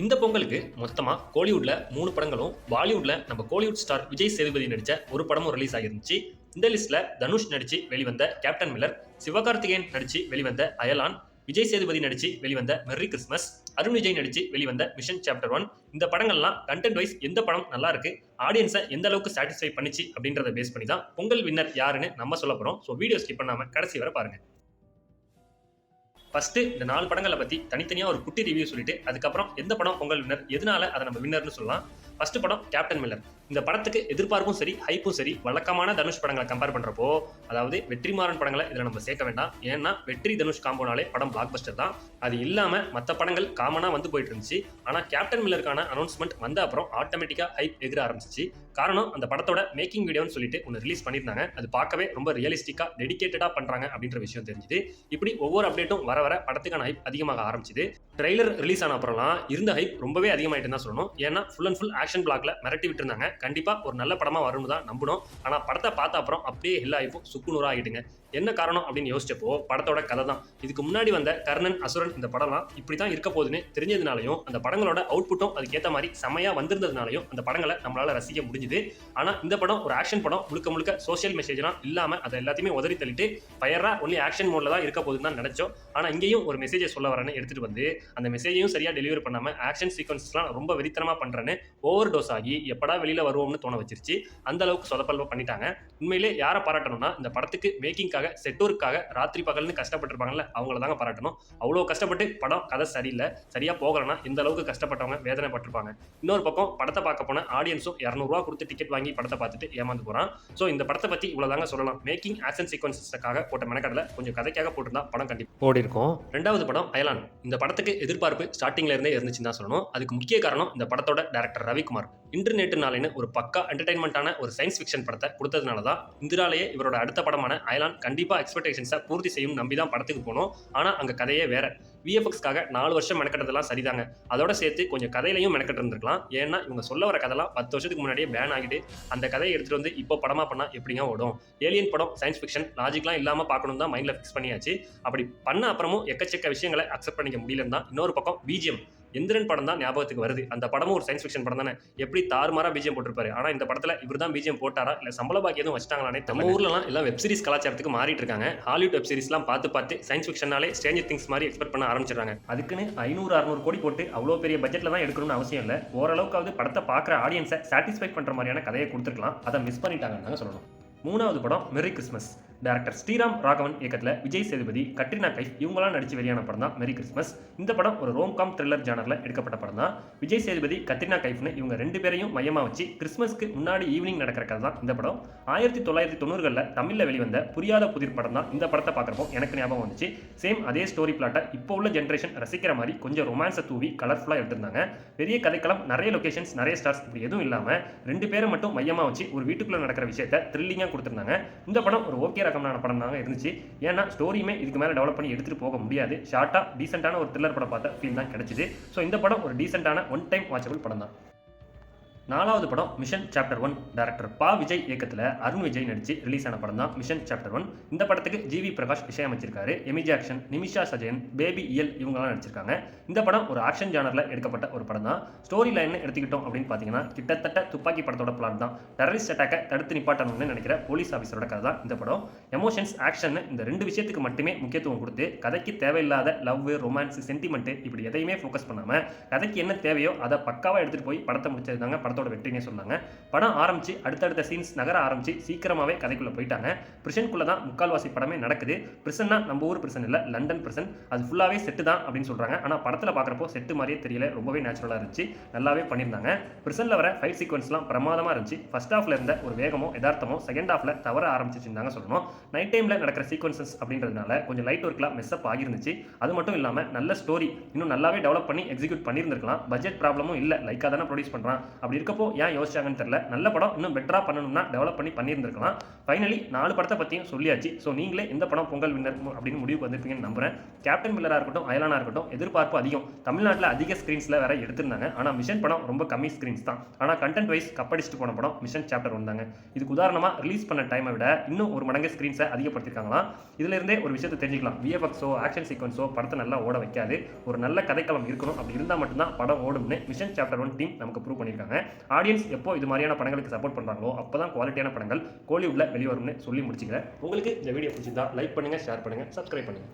இந்த பொங்கலுக்கு மொத்தமாக கோலிவுட்ல மூணு படங்களும் பாலிவுட்ல நம்ம கோலிவுட் ஸ்டார் விஜய் சேதுபதி நடித்த ஒரு படமும் ரிலீஸ் ஆகிருந்துச்சு இந்த லிஸ்ட்ல தனுஷ் நடிச்சு வெளிவந்த கேப்டன் மில்லர் சிவகார்த்திகேயன் நடிச்சு வெளிவந்த அயலான் விஜய் சேதுபதி நடிச்சு வெளிவந்த மெர்ரி கிறிஸ்மஸ் அருண் விஜய் நடிச்சு வெளிவந்த மிஷன் சாப்டர் ஒன் இந்த படங்கள்லாம் கண்டென்ட் வைஸ் எந்த படம் நல்லா இருக்கு ஆடியன்ஸை எந்த அளவுக்கு சாட்டிஸ்ஃபை பண்ணிச்சு அப்படின்றத பேஸ் பண்ணி தான் பொங்கல் வின்னர் யாருன்னு நம்ம சொல்ல போறோம். ஸோ வீடியோ ஸ்கிப் பண்ணாம கடைசி வரை பாருங்க. ஃபர்ஸ்ட் இந்த நாலு படங்களை பற்றி தனித்தனியாக ஒரு குட்டி ரிவ்யூ சொல்லிட்டு அதுக்கப்புறம் எந்த படம் பொங்கல் வின்னர் எதனால அதை நம்ம வின்னர்னு சொல்லலாம். ஃபர்ஸ்ட் படம் கேப்டன் மில்லர் இந்த படத்துக்கு எதிர்பார்ப்பும் சரி ஹைப்பும் சரி வழக்கமான தனுஷ் படங்களை கம்பேர் பண்றப்போ அதாவது வெற்றிமாறன் படங்களை இதில் நம்ம சேர்க்க வேண்டாம். ஏன்னா வெற்றி தனுஷ் காம்போனாலே படம் பிளாக் பஸ்டர் தான். அது இல்லாம மற்ற படங்கள் காமனா வந்து போயிட்டு இருந்துச்சு. ஆனா கேப்டன் மில்லருக்கான அனௌன்ஸ்மெண்ட் வந்த அப்புறம் ஆட்டோமேட்டிக்கா ஹைப் எகிர ஆரம்பிச்சிச்சு. காரணம் அந்த படத்தோட மேக்கிங் வீடியோன்னு சொல்லிட்டு ஒன்று ரிலீஸ் பண்ணியிருந்தாங்க. அது பார்க்கவே ரொம்ப ரியலிஸ்டிக்கா டெடிகேட்டடா பண்றாங்க அப்படின்ற விஷயம் தெரிஞ்சுது. இப்படி ஒவ்வொரு அப்டேட்டும் வர வர படத்துக்கான ஹைப் அதிகமாக ஆரம்பிச்சுது. ட்ரெய்லர் ரிலீஸ் ஆன அப்புறம்லாம் இருந்த ஹைப் ரொம்பவே அதிகமாயிட்டு தான் சொல்லணும். ஏன்னா ஃபுல் அண்ட் ஃபுல் ஆக்ஷன் பிளாக்ல மிரட்டி விட்டுருந்தாங்க கண்டிப்பாக ஒரு நல்ல படமாக வரும்னு தான் நம்பணும் ஆனால் படத்தை பார்த்த அப்புறம் அப்படியே எல்லா ஹைப்பும் சுக்குநூறா ஆகிட்டுங்க என்ன காரணம் அப்படின்னு யோசிச்சப்போ படத்தோட கதை தான். இதுக்கு முன்னாடி வந்த கர்ணன் அசுரன் இந்த படம்லாம் இப்படி தான் இருக்க போகுதுன்னு தெரிஞ்சதுனாலையும் அந்த படங்களோட அவுட்புட்டும் அதுக்கேற்ற மாதிரி செமையாக வந்திருந்ததுனாலையும் அந்த படங்களை நம்மளால் ரசிக்க முடிஞ்சுது. ஆனால் இந்த படம் ஒரு ஆக்ஷன் படம். முழுக்க முழுக்க சோஷியல் மெசேஜ்லாம் இல்லாமல் அதை எல்லாத்தையுமே உதறி தள்ளிட்டு பயரா ஒன்லி ஆக்ஷன் மோடில் தான் இருக்க போகுதுன்னு தான் நினச்சோம். ஆனால் இங்கேயும் ஒரு மெசேஜை சொல்ல வரேன்னு எடுத்துட்டு வந்து அந்த மெசேஜையும் சரியாக டெலிவரி பண்ணாமல் ஆக்ஷன் சீக்வன்ஸ்லாம் ரொம்ப வெறித்தனமாக பண்ணுறேன்னு ஓவர் டோஸ் ஆகி எப்படா வெளியில் வருவோம்னு தோண வச்சிருச்சு. அந்த அளவுக்கு சொதப்பல்வா பண்ணிட்டாங்க. உண்மையிலே யாரை பாராட்டணும்னா இந்த படத்துக்கு மேக்கிங்காக செட்டோருக்காக ராத்திரி பகல்னு கஷ்டப்பட்டிருப்பாங்கல்ல அவங்கள தாங்க பாராட்டணும். அவ்வளோ கஷ்டப்பட்டு படம் கதை சரியில்லை சரியா போகலன்னா இந்த அளவுக்கு கஷ்டப்பட்டவங்க வேதனைப்பட்டிருப்பாங்க. இன்னொரு பக்கம் படத்தை பார்க்க போன ஆடியன்ஸும் இரநூறுவா கொடுத்து டிக்கெட் வாங்கி படத்தை பார்த்துட்டு ஏமாந்து போறான். ஸோ இந்த படத்தை பத்தி இவ்வளவுதாங்க சொல்லலாம். மேக்கிங் ஆக்ஷன் சீக்வன்ஸஸ்க்காக போட்ட மெனக்கடல கொஞ்சம் கதைக்காக போட்டிருந்தா படம் கண்டிப்பாக ஓடி இருக்கும் ரெண்டாவது படம் அயலான் இந்த படத்துக்கு எதிர்பார்ப்பு ஸ்டார்டிங்ல இருந்தே இருந்துச்சுன்னு தான் சொல்லணும். அதுக்கு முக்கிய காரணம் இந்த படத்தோட டேரக்டர் ரவிக்குமார். நேற்று நாளின்னு ஒரு பக்கா என்டர்டைன்மெண்ட்டான ஒரு சயின்ஸ் ஃபிக்ஷன் படத்தை கொடுத்ததுனால தான் இந்திராலேயே இவரோட அடுத்த படமான அயலான் கண்டிப்பாக எக்ஸ்பெக்டேஷன்ஸை பூர்த்தி செய்யும் நம்பி தான் படத்துக்கு போனோம். ஆனால் அங்கே கதையே வேற. விஎஃப்எக்ஸ்க்காக நாலு வருஷம் மெனக்கட்டதெல்லாம் சரிதாங்க. அதோட சேர்த்து கொஞ்சம் கதையிலையும் மெனக்கட்டு இருந்திருக்கலாம் ஏன்னா இவங்க சொல்ல வர கதைலாம் பத்து வருஷத்துக்கு முன்னாடியே பேன் ஆகிட்டு அந்த கதையை எடுத்துகிட்டு வந்து இப்போ படமாக பண்ணால் எப்படிங்க ஓடும்? ஏலியன் படம் சயின்ஸ் ஃபிக்ஷன் லாஜிக்லாம் இல்லாமல் பார்க்கணும் தான் மைண்டில் ஃபிக்ஸ் பண்ணியாச்சு. அப்படி பண்ண அப்புறமும் எக்கச்சக்க விஷயங்களை அக்செப்ட் பண்ணிக்க முடியலன்னு தான் இன்னொரு பக்கம் பிஜிஎம் எந்திரன் படம் தான் ஞாபகத்துக்கு வருது. அந்த படமும் ஒரு சயின்ஸ் ஃபிக்ஷன் படம் தானே. எப்படி தாறுமாறா பீஜியம் போட்டிருப்பாரு. ஆனா இந்த படத்துல இவர் தான் பிஜிஎம் போட்டாரா? இல்ல சம்பள பாக்கி எதுவும் வச்சிட்டாங்களானே நம்ம ஊர்லலாம் எல்லாம் வெப் சீரிஸ் கலாச்சாரத்துக்கு மாறிட்டு இருக்காங்க. ஹாலிவுட் வெப் சீரிஸ்லாம் பார்த்து பார்த்து சயின்ஸ் ஃபிக்ஷனாலே ஸ்டேஞ்சர் திங்ஸ் மாதிரி எக்ஸ்பெக்ட் பண்ண ஆரம்பிச்சிடுறாங்க. அதுக்குன்னு ஐநூறு அறுநூறு கோடி போட்டு அவ்வளோ பெரிய பட்ஜெட்ல தான் எடுக்கணும்னு அவசியம் இல்லை. ஓரளவுக்காவது படத்தை பார்க்குற ஆடியன்ஸை சாட்டிஸ்ஃபை பண்ற மாதிரியான கதையை கொடுத்துருக்கலாம். அதை மிஸ் பண்ணிட்டாங்கன்னு சொல்லணும். மூணாவது படம் மெரி கிறிஸ்மஸ் டேரக்டர் ஸ்ரீராம் ராகவன் இயக்கத்தில் விஜய் சேதுபதி கட்ரினா கைஃப் இவங்களாம் நடிச்சு வெளியான படம் தான் மெரி கிறிஸ்மஸ் இந்த படம் ஒரு ரோம்காம் த்ரில்லர் ஜானரில் எடுக்கப்பட்ட படம் தான் விஜய் சேதுபதி கத்ரினா கைஃப்னு இவங்க ரெண்டு பேரையும் மையமாக வச்சு கிறிஸ்மஸ்க்கு முன்னாடி ஈவினிங் நடக்கிற கதை தான் இந்த படம். ஆயிரத்தி தொள்ளாயிரத்தி தொண்ணூறுகளில் தமிழில் வெளிவந்த புரியாத புதிர் படம் தான் இந்த படத்தை பார்க்குறப்போ எனக்கு ஞாபகம் வந்துச்சு. சேம் அதே ஸ்டோரி பிளாட்டை இப்போ உள்ள ஜென்ரேஷன் ரசிக்கிற மாதிரி கொஞ்சம் ரொமான்ஸை தூவி கலர்ஃபுல்லாக எடுத்திருந்தாங்க. பெரிய கதைக்களம் நிறைய லொகேஷன்ஸ் நிறைய ஸ்டார்ஸ் இப்படி எதுவும் இல்லாமல் ரெண்டு பேரை மட்டும் மையமாக வச்சு ஒரு வீட்டுக்குள்ளே நடக்கிற விஷயத்தை த்ரில்லிங்காக கொடுத்துருந்தாங்க. இந்த படம் ஒரு ஓகே ரகமான படம் தான் இருந்துச்சு. ஏன்னா ஸ்டோரியுமே இதுக்கு மேலே டெவலப் பண்ணி எடுத்துகிட்டு போக முடியாது. ஷார்ட்டாக டீசெண்டான ஒரு த்ரில்லர் படம் பார்த்த ஃபீல் தான் கிடச்சிது. ஸோ இந்த படம் ஒரு டீசெண்டான ஒன் டைம் வாட்சபிள் படம் தான் நாலாவது படம் மிஷன் சாப்டர் ஒன் டேரக்டர் பா விஜய் இயக்கத்தில் அருண் விஜய் நடிச்சு ரிலீஸ் ஆன படம் தான் மிஷன் சாப்டர் ஒன் இந்த படத்துக்கு GV Prakash இசையமைச்சிருக்காரு. Amy Jackson Nimisha Sajayan baby Iyal இவங்கெல்லாம் நடிச்சிருக்காங்க. இந்த படம் ஒரு ஆக்ஷன் ஜானரில் எடுக்கப்பட்ட ஒரு படம் தான் ஸ்டோரி லைன் எடுத்துக்கிட்டோம் அப்படின்னு பார்த்தீங்கன்னா கிட்டத்தட்ட துப்பாக்கி படத்தோட பிளான் தான். டெரரிஸ்ட் அட்டாக்கை தடுத்து நிப்பாட்டணும்னு நினைக்கிற போலீஸ் ஆஃபீஸரோட கதை தான் இந்த படம். எமோஷன்ஸ் ஆக்ஷன் இந்த ரெண்டு விஷயத்துக்கு மட்டுமே முக்கியத்துவம் கொடுத்து கதைக்கு தேவையில்லாத லவ் ரொமான்ஸ் சென்டிமெண்ட் இப்படி எதையுமே ஃபோக்கஸ் பண்ணாமல் கதைக்கு என்ன தேவையோ அதை பக்காவாக எடுத்துகிட்டு போய் படத்தை முடிச்சிருந்தாங்க படத்தோட படத்தோட வெற்றினே சொன்னாங்க. படம் ஆரம்பிச்சு அடுத்தடுத்த சீன்ஸ் நகர ஆரம்பிச்சு சீக்கிரமாகவே கதைக்குள்ளே போயிட்டாங்க. பிரிசனுக்குள்ளே தான் முக்கால்வாசி படமே நடக்குது. பிரிசன்னா நம்ம ஊர் பிரிசன் இல்லை லண்டன் பிரிசன் அது ஃபுல்லாகவே செட்டு தான் அப்படின்னு சொல்கிறாங்க ஆனால் படத்தில் பார்க்குறப்போ செட்டு மாதிரியே தெரியல. ரொம்பவே நேச்சுரலாக இருந்துச்சு. நல்லாவே பண்ணியிருந்தாங்க. பிரிசனில் வர ஃபைட் சீக்வன்ஸ்லாம் பிரமாதமாக இருந்துச்சு. ஃபர்ஸ்ட் ஹாஃப்ல இருந்த ஒரு வேகமோ எதார்த்தமோ செகண்ட் ஹாஃப்ல தவற ஆரம்பிச்சிருந்தாங்க சொல்லணும். நைட் டைமில் நடக்கிற சீக்வன்சஸ் அப்படின்றதுனால கொஞ்சம் லைட் ஒர்க்லாம் மெஸ்அப் ஆகிருந்துச்சு அது மட்டும் இல்லாமல் நல்ல ஸ்டோரி இன்னும் நல்லாவே டெவலப் பண்ணி எக்ஸிக்யூட் பண்ணியிருந்திருக்கலாம். பட்ஜெட் ப்ராப்ளமும் இல்லை. லைக்காக தானே ப்ரொடியூஸ் பண்ணுறான் அப்படி இருக்கப்போ ஏன் யோசிச்சாங்கன்னு தெரில நல்ல படம் இன்னும் பெட்டராக பண்ணணும்னா டெவலப் பண்ணி பண்ணியிருந்திருக்கலாம். ஃபைனலி நாலு படத்தை பற்றியும் சொல்லியாச்சு. ஸோ நீங்களே எந்த படம் பொங்கல் வின்னர் அப்படின்னு முடிவுக்கு வந்திருப்பீங்கன்னு நம்புறேன். கேப்டன் மில்லராக இருக்கட்டும் அயலானா இருக்கட்டும் எதிர்பார்ப்பு அதிகம். தமிழ்நாட்டில் அதிக ஸ்க்ரீன்ஸில் வேற எடுத்திருந்தாங்க. ஆனால் மிஷன் படம் ரொம்ப கம்மி ஸ்க்ரீன்ஸ் தான். ஆனால் கண்டென்ட் வைஸ் கப்படிச்சுட்டு போன படம் மிஷன் சாப்டர் வந்தாங்க இதுக்கு உதாரணமாக ரிலீஸ் பண்ண டைமை விட இன்னும் ஒரு மடங்கு ஸ்க்ரீன்ஸை அதிகப்படுத்திருக்காங்களாம். இதுல இருந்தே ஒரு விஷயத்தை தெரிஞ்சுக்கலாம். விஎஃப்எக்ஸோ ஆக்ஷன் சீக்வன்ஸோ படத்தை நல்லா ஓட வைக்காது. ஒரு நல்ல கதைக்களம் இருக்கணும். அப்படி இருந்தால் மட்டும்தான் படம் ஓடும்னு மிஷன் சாப்டர் ஒன் டீம் நமக்கு ப்ரூவ் பண்ணியிருக்காங்க. ஆடியன்ஸ் எப்போ இது மாதிரியான படங்களுக்கு சப்போர்ட் பண்ணுறாங்களோ அப்போ தான் குவாலிட்டியான படங்கள் கோலிவுட்டில் வெளிவரும்னு சொல்லி முடிச்சுக்கிறேன். உங்களுக்கு இந்த வீடியோ பிடிச்சிருந்தா லைக் பண்ணுங்க ஷேர் பண்ணுங்க சப்ஸ்கிரைப் பண்ணுங்க.